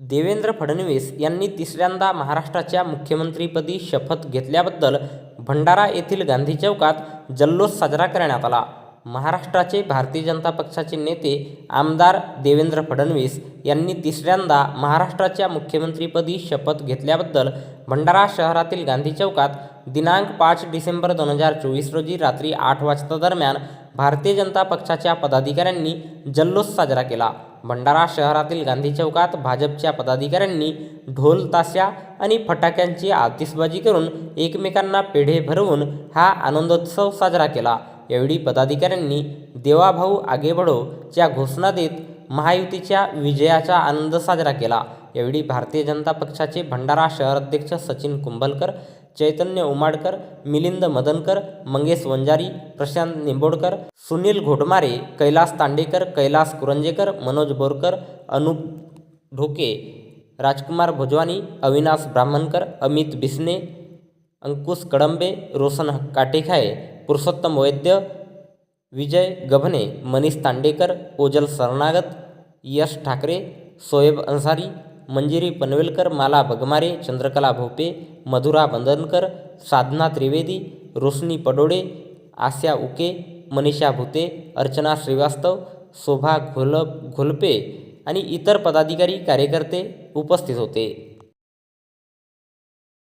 देवेंद्र फडणवीस यांनी तिसऱ्यांदा महाराष्ट्राच्या मुख्यमंत्रीपदी शपथ घेतल्याबद्दल भंडारा येथील गांधी चौकात जल्लोष साजरा करण्यात आला. महाराष्ट्राचे भारतीय जनता पक्षाचे नेते आमदार देवेंद्र फडणवीस यांनी तिसऱ्यांदा महाराष्ट्राच्या मुख्यमंत्रीपदी शपथ घेतल्याबद्दल भंडारा शहरातील गांधी चौकात दिनांक पाच डिसेंबर दोन हजार चोवीस रोजी रात्री आठ वाजता दरम्यान भारतीय जनता पक्षाच्या पदाधिकाऱ्यांनी जल्लोष साजरा केला. भंडारा शहरातील गांधी चौकात भाजपच्या पदाधिकाऱ्यांनी ढोल ताशा आणि फटाक्यांची आतिषबाजी करून एकमेकांना पेढे भरवून हा आनंदोत्सव साजरा केला. यावेळी पदाधिकाऱ्यांनी देवाभाऊ आगे बढो च्या घोषणा देत महायुतीच्या विजयाचा आनंद साजरा केला. यावेळी भारतीय जनता पक्षाचे भंडारा शहराध्यक्ष सचिन कुंभलकर चैतन्य उमाडकर, मिलिंद मदनकर, मंगेश वंजारी, प्रशांत निंबोडकर, सुनील घोटमारे, कैलास तांडेकर, कैलास कुरंजेकर, मनोज बोरकर, अनुप ढोके, राजकुमार भोजवानी, अविनाश ब्राह्मणकर, अमित बिस्ने, अंकुश कड़म्बे रोशन काटेखाए, पुरुषोत्तम वैद्य, विजय गभने, मनीष तांडेकर, ओजल सरनागत यश ठाकरे सोएब अन्सारी मंजिरी पनवेलकर माला बगमारे चंद्रकला भोपे मधुरा बंदनकर साधना त्रिवेदी रोशनी पडोळे आस्या उके मनीषा भुते अर्चना श्रीवास्तव शोभा घोल घोलपे आणि इतर पदाधिकारी कार्यकर्ते उपस्थित होते.